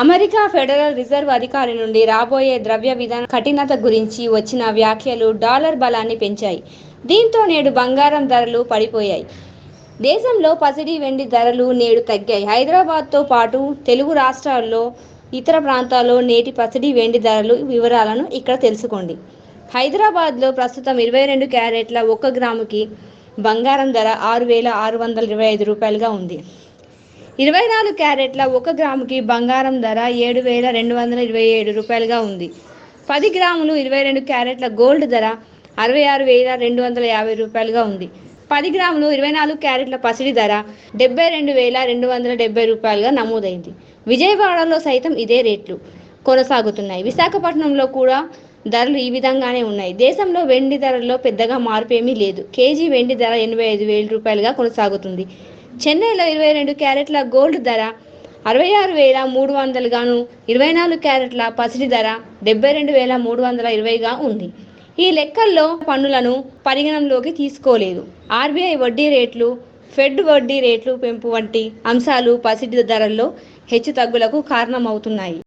America federal reserve అధికారి నుండి రాబోయే ద్రవ్య విధాన కఠినత గురించి వచ్చిన వ్యాఖ్యలు డాలర్ బలాన్ని పెంచాయి. దీంతో నేడు బంగారం ధరలు పడిపోయాయి. దేశంలో పసిడి వెండి ధరలు నేడు తగ్గాయి. హైదరాబాద్తో పాటు తెలుగు రాష్ట్రాల్లో ఇతర ప్రాంతాల్లో నేటి పసిడి వెండి ధరలు వివరాలను ఇక్కడ తెలుసుకోండి. హైదరాబాద్లో ప్రస్తుతం ఇరవై రెండు క్యారెట్ల ఒక గ్రాముకి బంగారం ధర ఆరు వేల ఆరు వందల ఇరవై ఐదు రూపాయలుగా ఉంది. ఇరవై నాలుగు క్యారెట్ల ఒక గ్రాముకి బంగారం ధర ఏడు వేల రెండు వందల ఇరవై ఏడు రూపాయలుగా ఉంది. పది గ్రాములు ఇరవై రెండు క్యారెట్ల గోల్డ్ ధర అరవై ఆరు వేల రెండు వందల యాభై రూపాయలుగా ఉంది. పది గ్రాములు ఇరవై నాలుగు క్యారెట్ల పసిడి ధర డెబ్బై రెండు వేల రెండు వందల డెబ్బై రూపాయలుగా నమోదైంది. విజయవాడలో సైతం ఇదే రేట్లు కొనసాగుతున్నాయి. విశాఖపట్నంలో కూడా ధరలు ఈ విధంగానే ఉన్నాయి. దేశంలో వెండి ధరల్లో పెద్దగా మార్పు ఏమీ లేదు. కేజీ వెండి ధర ఎనభై ఐదు వేల రూపాయలుగా కొనసాగుతుంది. చెన్నైలో ఇరవై రెండు క్యారెట్ల గోల్డ్ ధర అరవై ఆరు వేల మూడు వందలుగాను ఇరవై నాలుగు క్యారెట్ల పసిడి ధర డెబ్బై రెండు వేల మూడు వందల ఇరవైగా ఉంది. ఈ లెక్కల్లో పన్నులను పరిగణనలోకి తీసుకోలేదు. ఆర్బీఐ వడ్డీ రేట్లు ఫెడ్ వడ్డీ రేట్లు పెంపు వంటి అంశాలు పసిడి ధరల్లో హెచ్చు తగ్గులకు కారణమవుతున్నాయి.